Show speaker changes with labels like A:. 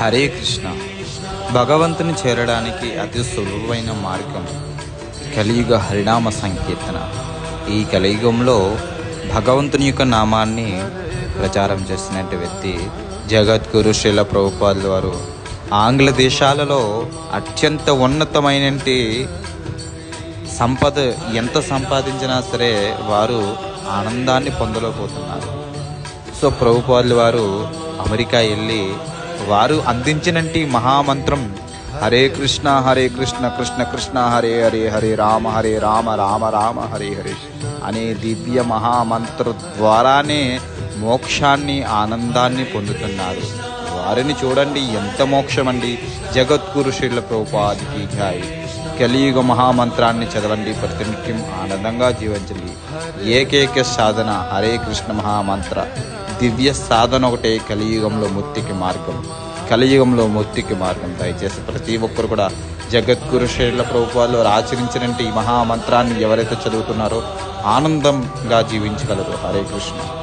A: హరే కృష్ణ. భగవంతుని చేరడానికి అతి సులువైన మార్గం కలియుగ హరినామ సంకీర్తన. ఈ కలియుగంలో భగవంతుని యొక్క నామాన్ని ప్రచారం చేసినట్టు వ్యక్తి జగద్గురు శ్రీల ప్రభుపాదులు వారు. ఆంగ్ల దేశాలలో అత్యంత ఉన్నతమైన సంపద ఎంత సంపాదించినా సరే వారు ఆనందాన్ని పొందలేకపోతున్నారు. సో ప్రభుపాదులు వారు అమెరికా వెళ్ళి వారు అందించినంటి మహామంత్రం హరే కృష్ణ హరే కృష్ణ కృష్ణ కృష్ణ హరే హరే హరే రామ హరే రామ రామ రామ హరే హరే అనే దివ్య మహామంత్ర ద్వారానే మోక్షాన్ని ఆనందాన్ని పొందుతున్నారు. వారిని చూడండి ఎంత మోక్షమండి. జగద్గురు శ్రీల ప్రోపాధికి ధ్యాయి కలియుగ మహామంత్రాన్ని చదవండి ప్రతినిత్యం ఆనందంగా జీవించండి. ఏకైక సాధన హరే కృష్ణ మహామంత్ర దివ్య సాధన ఒకటే కలియుగంలో ముక్తికి మార్గం. కలియుగంలో ముక్తికి మార్గం దయచేసి ప్రతి ఒక్కరు కూడా జగద్గురు శైల ప్రభుత్వాలు ఆచరించినట్టు ఈ మహామంత్రాన్ని ఎవరైతే చదువుతున్నారో ఆనందంగా జీవించగలరు. హరే కృష్ణ.